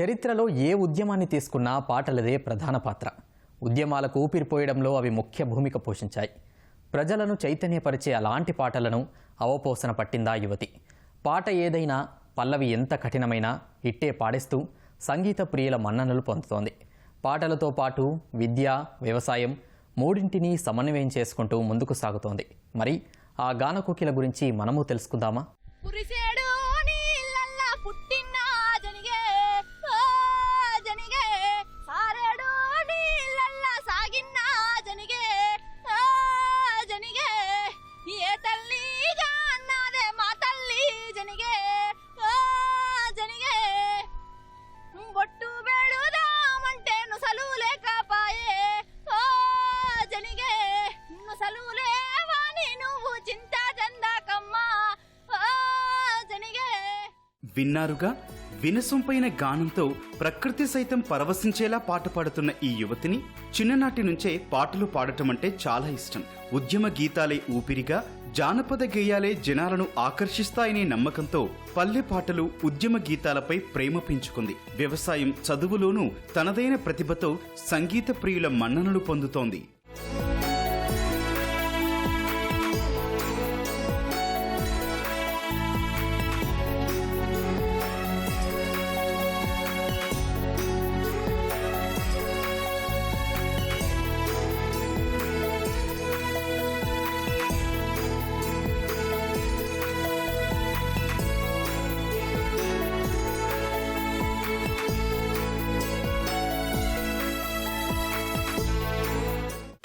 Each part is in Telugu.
చరిత్రలో ఏ ఉద్యమాన్ని తీసుకున్నా పాటలదే ప్రధాన పాత్ర. ఉద్యమాలకు ఊపిరిపోయడంలో అవి ముఖ్య భూమిక పోషించాయి. ప్రజలను చైతన్యపరిచే అలాంటి పాటలను అవపోసన పట్టిందా యువతి. పాట ఏదైనా పల్లవి ఎంత కఠినమైనా ఇట్టే పాడేస్తూ సంగీత ప్రియుల మన్ననలు పొందుతోంది. పాటలతో పాటు విద్య వ్యవసాయం మూడింటిని సమన్వయం చేసుకుంటూ ముందుకు సాగుతోంది. మరి ఆ గానకోకిల గురించి మనము తెలుసుకుందామా? విన్నారుగా? వినసొంపైన గానంతో ప్రకృతి సైతం పరవశించేలా పాట పాడుతున్న ఈ యువతిని చిన్ననాటి నుంచే పాటలు పాడటం అంటే చాలా ఇష్టం. ఉద్యమ గీతాలే ఊపిరిగా జానపద గేయాలే జనాలను ఆకర్షిస్తాయనే నమ్మకంతో పల్లె పాటలు ఉద్యమ గీతాలపై ప్రేమ పెంచుకుంది. వ్యవసాయం చదువులోనూ తనదైన ప్రతిభతో సంగీత ప్రియుల మన్ననలు పొందుతోంది.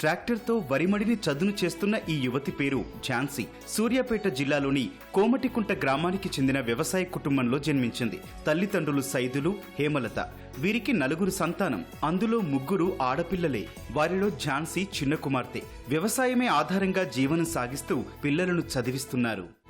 ట్రాక్టర్తో వరిమడిని చదును చేస్తున్న ఈ యువతి పేరు ఝాన్సీ. సూర్యాపేట జిల్లాలోని కోమటికుంట గ్రామానికి చెందిన వ్యవసాయ కుటుంబంలో జన్మించింది. తల్లిదండ్రులు సైదులు హేమలత. వీరికి నలుగురు సంతానం. అందులో ముగ్గురు ఆడపిల్లలే. వారిలో ఝాన్సీ చిన్న కుమార్తె. వ్యవసాయమే ఆధారంగా జీవనం సాగిస్తూ పిల్లలను చదివిస్తున్నారు.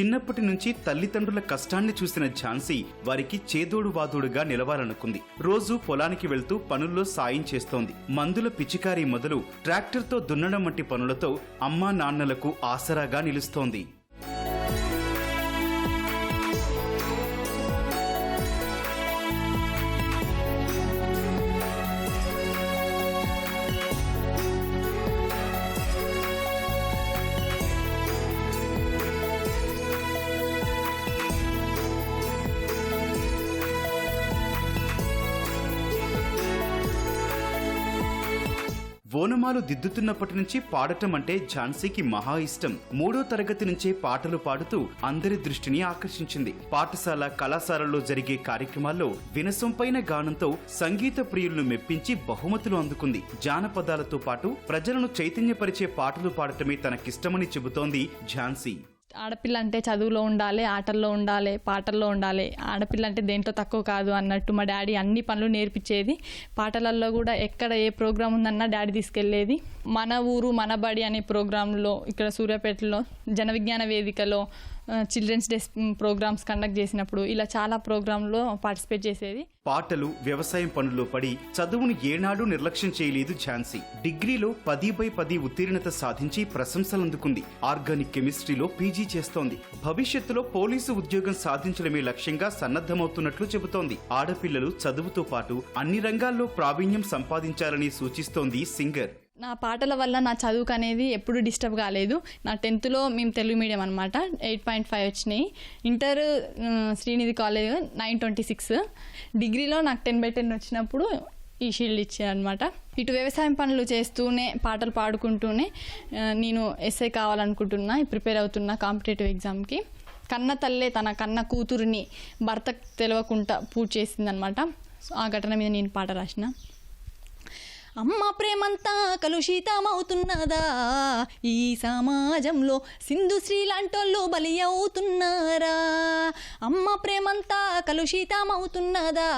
చిన్నప్పటి నుంచి తల్లిదండ్రుల కష్టాన్ని చూసిన ఝాన్సీ వారికి చేదోడు వాదోడుగా నిలవాలనుకుంది. రోజు పొలానికి వెళ్తూ పనుల్లో సాయం చేస్తోంది. మందుల పిచికారీ మొదలు ట్రాక్టర్తో దున్నడం వంటి పనులతో అమ్మా నాన్నలకు ఆసరాగా నిలుస్తోంది. ఓనమాలు దిద్దుతున్నప్పటి నుంచి పాడటం అంటే ఝాన్సీకి మహా ఇష్టం. మూడో తరగతి నుంచే పాటలు పాడుతూ అందరి దృష్టిని ఆకర్షించింది. పాఠశాల కళాశాలల్లో జరిగే కార్యక్రమాల్లో వినసొంపైన గానంతో సంగీత ప్రియులను మెప్పించి బహుమతులు అందుకుంది. జానపదాలతో పాటు ప్రజలను చైతన్యపరిచే పాటలు పాడటమే తనకిష్టమని చెబుతోంది ఝాన్సీ. ఆడపిల్ల అంటే చదువులో ఉండాలి ఆటల్లో ఉండాలి పాటల్లో ఉండాలి. ఆడపిల్ల అంటే దేంట్లో తక్కువ కాదు అన్నట్టు మా డాడీ అన్ని పనులు నేర్పించేది. పాటలలో కూడా ఎక్కడ ఏ ప్రోగ్రామ్ ఉందన్నా డాడీ తీసుకెళ్ళేది మన ఊరు మన బడి అనే ప్రోగ్రాంలో ఇక్కడ సూర్యాపేటలో జన విజ్ఞాన వేదికలో చిల్డ్రన్స్ డే ప్రోగ్రామ్స్ కండక్ట్ చేసినప్పుడు ఇలా చాలా ప్రోగ్రాంలో పార్టిసిపేట్ చేసేది. పాటలు వ్యవసాయం పనుల్లో పడి చదువును ఏనాడూ నిర్లక్ష్యం చేయలేదు ఝాన్సీ. డిగ్రీలో పది బై పది ఉత్తీర్ణత సాధించి ప్రశంసలు అందుకుంది ఆర్గానిక్ కెమిస్ట్రీలో పీజీ చేస్తోంది. భవిష్యత్తులో పోలీసు ఉద్యోగం సాధించడమే లక్ష్యంగా సన్నద్ధమవుతున్నట్లు చెబుతోంది. ఆడపిల్లలు చదువుతో పాటు అన్ని రంగాల్లో ప్రావీణ్యం సంపాదించాలని సూచిస్తోంది సింగర్. నా పాటల వల్ల నా చదువుకు అనేది ఎప్పుడు డిస్టర్బ్ కాలేదు. నా టెన్త్లో మేము తెలుగు మీడియం అనమాట ఎయిట్ పాయింట్ ఫైవ్ వచ్చినాయి. Inter Srinidhi college nine twenty six. డిగ్రీలో నాకు టెన్ బై టెన్ వచ్చినప్పుడు ఈ షీల్డ్ ఇచ్చారనమాట ఇటు వ్యవసాయం పనులు చేస్తూనే పాటలు పాడుకుంటూనే నేను ఎస్ఐ కావాలనుకుంటున్నా ప్రిపేర్ అవుతున్నా కాంపిటేటివ్ ఎగ్జామ్కి. కన్న తల్లే తన కన్న కూతురిని భర్త తెలియకుండా పూజ చేసిందనమాట ఆ ఘటన మీద నేను పాట రాసిన. అమ్మ ప్రేమంతా కలుషితమవుతున్నదా? ఈ సమాజంలో సింధు శ్రీ లాంటోళ్ళు బలి అవుతున్నారా? అమ్మ ప్రేమంతా కలుషితమవుతున్నదా?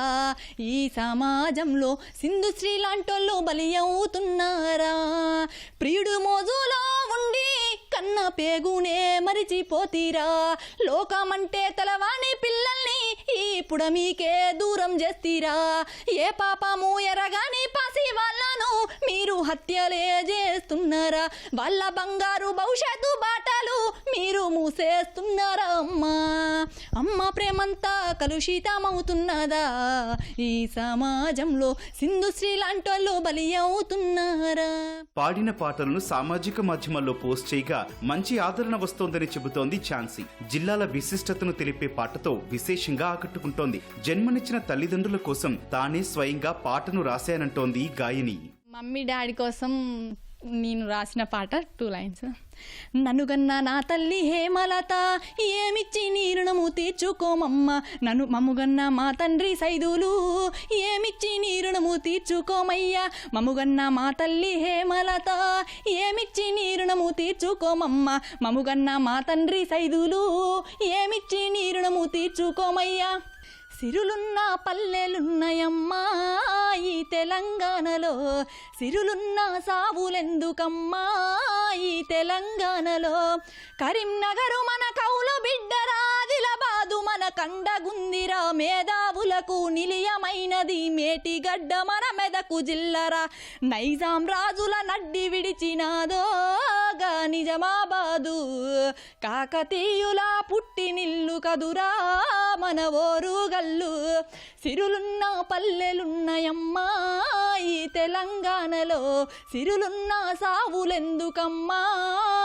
ఈ సమాజంలో సింధు శ్రీలాంటోళ్ళు బలి అవుతున్నారా? ప్రియుడు మోజులో ఉండి కన్న పేగునే మరిచిపోతీరా? లోకమంటే తలవాణి పిల్లల్ని ఇప్పుడు మీకే దూరం చేస్తీరా. ఏ పాపము ఎరగాని పసి వాళ్ళను మీరు హత్యలే చేస్తున్నారా. వాళ్ళ బంగారు భవిష్యత్తు బాటలు మీరు మూసేస్తున్నారా అమ్మా. అమ్మ ప్రేమంతా కలుషితమవుతున్నదా. ఈ సమాజంలో సింధు శ్రీ వాళ్ళు బలి అవుతున్నారా. పాడిన పాటలను సామాజిక మాధ్యమాల్లో పోస్ట్ చేయగా మంచి ఆదరణ వస్తోందని చెబుతోంది ఛాన్సీ జిల్లాల విశిష్టతను తెలిపే పాటతో విశేషంగా ఆకట్టుకుంటోంది. జన్మనిచ్చిన తల్లిదండ్రుల కోసం తానే స్వయంగా పాటను రాశానంటోంది గాయని. మమ్మీ డాడీ కోసం నేను రాసిన పాట టూ లైన్స్. నన్నుగన్న నా తల్లి హేమలత ఏమిచ్చి నీ రుణము తీర్చుకోమమ్మ నన్ను మమ్ముగన్న మా తండ్రి సైదులు ఏమిచ్చి నీ రుణము తీర్చుకోమయ్యా మమ్ముగన్న మా తల్లి హేమలత ఏమిచ్చి నీ రుణము తీర్చుకోమమ్మ మమ్ముగన్న మా తండ్రి సైదులు ఏమిచ్చి నీ రుణము తీర్చుకోమయ్యా. సిరులున్న పల్లెలున్నాయమ్మా ఈ తెలంగాణలో సిరులున్న సావులెందుకమ్మా ఈ తెలంగాణలో? కరీంనగరు మన కౌలు బిడ్డరాదిలబాదు మన కండగుందిరా మేధావులకు నిలియమైనది మేటిగడ్డ మన మెదకు జిల్లరా. నైజాం రాజుల నడ్డి విడిచినాదో కాగా నిజమాబాదు. కాకతీయుల పుట్టినిల్లు కదురా మన ఓరుగల్లు సిరులున్న పల్లెలున్నాయమ్మా ఈ తెలంగాణలో. సిరులున్న సావులెందుకమ్మా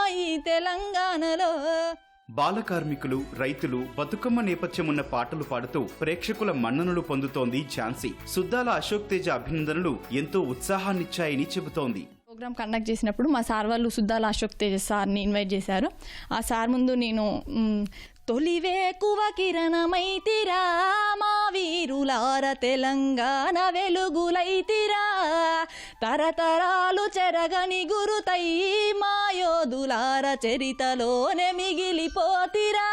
ఈ తెలంగాణలో. బాల కార్మికులు రైతులు బతుకమ్మ నేపథ్యమున్న పాటలు పాడుతూ ప్రేక్షకుల మన్ననలు పొందుతోంది ఝాన్సీ. సుద్దాల అశోక్ తేజ అభినందనలు ఎంతో ఉత్సాహాన్నిచ్చాయని చెబుతోంది. ప్రోగ్రామ్ కండక్ట్ చేసినప్పుడు మా సార్ వాళ్ళు సుద్దాల అశోక్ తేజ సార్ని ఇన్వైట్ చేశారు. ఆ సార్ ముందు నేను మ్, తొలివే కువ కిరణమైతిరా మా వీరులార తెలంగాణ వెలుగులైతిరా తరతరాలు చెరగని గురుతై మా యోధులార చరితలోనే మిగిలిపోతిరా.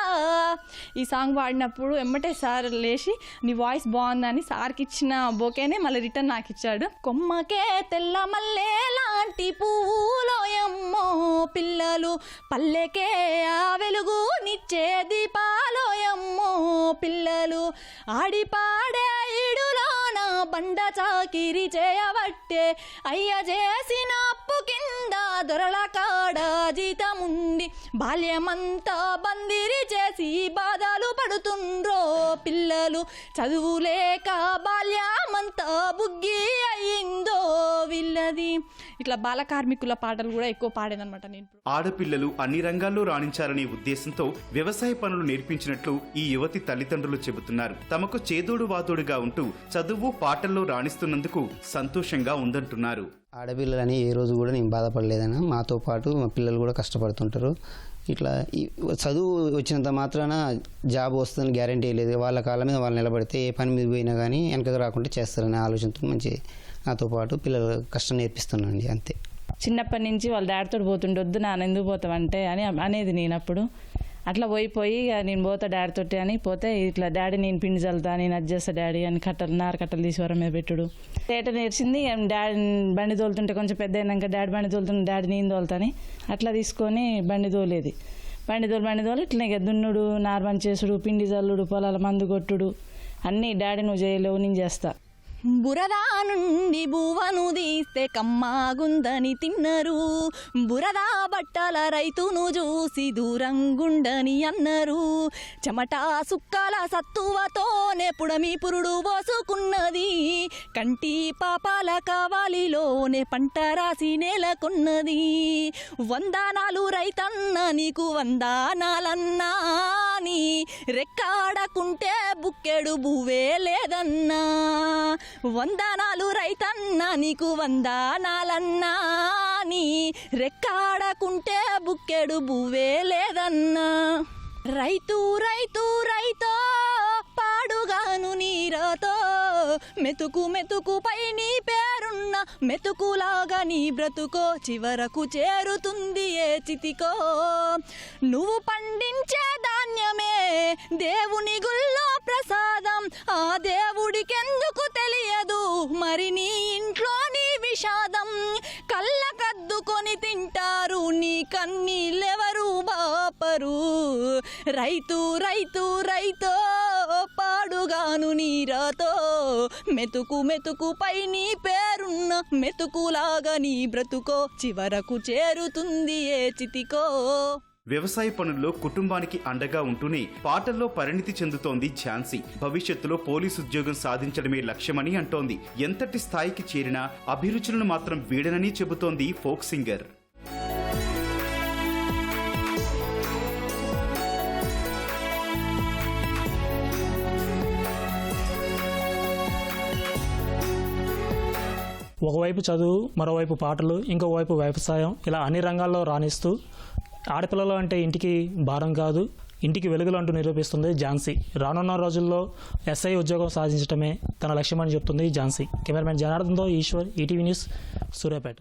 ఈ సాంగ్ పాడినప్పుడు ఎమ్మటే సార్ లేచి నీ వాయిస్ బాగుందని సార్కి ఇచ్చిన బోకేనే మళ్ళీ రిటర్న్ నాకు ఇచ్చాడు. కొమ్మకే తెల్ల మల్లే లాంటి పూలోయమ్మో పిల్లలు పల్లెకే ఆ వెలుగు నిచ్చే దీపాలోయమ్మో పిల్లలు. ఆడి పాడే నా బండ చాకిరి చేయబట్టే అయ్య చేసిన కింద దొరల కాడ జీతముండి బాల్యమంతా బందిరి చేసి బాధలు పడుతుండ్రో. పిల్లలు చదువులేక బాల్యమంతా బుగ్గి అయ్యిందో వీళ్ళది ఇట్లా బాల కార్మికుల పాటలు కూడా ఎక్కువ పాడేదన్నమాట నేను. ఆడపిల్లలు అన్ని రంగాల్లో రాణించాలనే ఉద్దేశంతో వ్యవసాయ పనులు నేర్పించినట్లు ఈ యువతి తల్లిదండ్రులు చెబుతున్నారు. తమకు చేదోడు వాదోడుగా ఉంటూ చదువు పాటల్లో రాణిస్తున్నందుకు సంతోషంగా ఉందంటున్నారు. ఆడపిల్లలని ఏ రోజు కూడా నేను బాధపడలేదన్న. మాతో పాటు మా పిల్లలు కూడా కష్టపడుతుంటారు. ఇట్లా చదువు వచ్చినంత మాత్రాన జాబ్ వస్తుందని గ్యారంటీ లేదు. వాళ్ళ కాళ్ళ మీద వాళ్ళు నిలబడితే ఏ పని మీద పోయినా కానీ వెనకకు రాకుండా చేస్తారనే ఆలోచనతో మంచి నాతో పాటు పిల్లలు కష్టం నేర్పిస్తున్నానండి అంతే. చిన్నప్పటి నుంచి వాళ్ళ డాడీతో పోతుండొద్దు నాన్న ఎందుకు పోతావంటే అని అనేది నేను అప్పుడు. అట్లా పోయి పోయి ఇక నేను పోతా డాడీ తోటి అని పోతే ఇట్లా డాడీ నేను పిండి చల్లుతా నేను అది చేస్తా డాడీ అని కట్టలు నార కట్టలు తీసి వరం మీద పెట్టుడు. తేట నేర్చింది డాడీ బండి తోలుతుంటే కొంచెం పెద్ద అయినాక డాడీ బండి తోలుతుంటే డాడీ నేను తోలుతాని అట్లా తీసుకొని బండి తోలేది. బండి తోలు బండి తోలు ఇట్లా ఇక దున్నుడు నార్మల్ చేసుడు పిండి చల్లుడు పొలాల మందు కొట్టుడు. అన్నీ డాడీ నువ్వు చేయలేవు నేను చేస్తా బురదా నుండి బువ్వను తీస్తే కమ్మాగుందని తిన్నరు. బురదా బట్టల రైతును చూసి దూరంగుండని అన్నరు. చెమట సుక్కల సత్తువతోనే పుడమి పురుడు పోసుకున్నది. కంటి పాపాల కావాలిలోనే పంట రాసి నేలకున్నది. వందనాలు రైతన్న నీకు వందనాలన్నా. నీ రెక్కాడకుంటే బుక్కెడు బువ్వే లేదన్నా. వందనాలు రైతన్నా నీకు వందనాలన్నా. నీ రెక్కాడకుంటే బుక్కెడు బువ్వే లేదన్నా. రైతు రైతు రైతో పాడుగాను నీరతో. మెతుకు మెతుకు పై నీ పేరు మెతుకులాగా నీ బ్రతుకో చివరకు చేరుతుంది ఏ చితికో. నువ్వు పండించే ధాన్యమే దేవుని గుళ్ళో ప్రసాదం. ఆ దేవుడికెందుకు తెలియదు? మరి నీ ఇంట్లో నీ విషాదం. కళ్ళ కద్దుకొని తింటారు నీ కన్నీళ్ళెవరు బాపరు. రైతు రైతు రైతో పాడుగాను నీరాతో మెతుకు మెతుకు పై నీ పేరున్న మెతుకులాగా నీ బ్రతుకో. చివరకు చేరుతుంది ఏ చితికో. వ్యవసాయ పనుల్లో కుటుంబానికి అండగా ఉంటూనే పాటల్లో పరిణితి చెందుతోంది ఝాన్సీ. భవిష్యత్తులో పోలీసు ఉద్యోగం సాధించడమే లక్ష్యమని అంటోంది. ఎంతటి స్థాయికి చేరినా అభిరుచులను మాత్రం వీడనని చెబుతోంది ఫోక్ సింగర్. ఒకవైపు చదువు మరోవైపు పాటలు ఇంకోవైపు వ్యవసాయం ఇలా అన్ని రంగాల్లో రాణిస్తూ ఆడపిల్లలు అంటే ఇంటికి భారం కాదు ఇంటికి వెలుగులు అంటూ నిరూపిస్తుంది ఝాన్సీ. రానున్న రోజుల్లో ఎస్ఐ ఉద్యోగం సాధించడమే తన లక్ష్యమని చెప్తుంది ఝాన్సీ. కెమెరామెన్ జనార్దన్తో ఈశ్వర్ ఈటీవీ న్యూస్ సూర్యాపేట.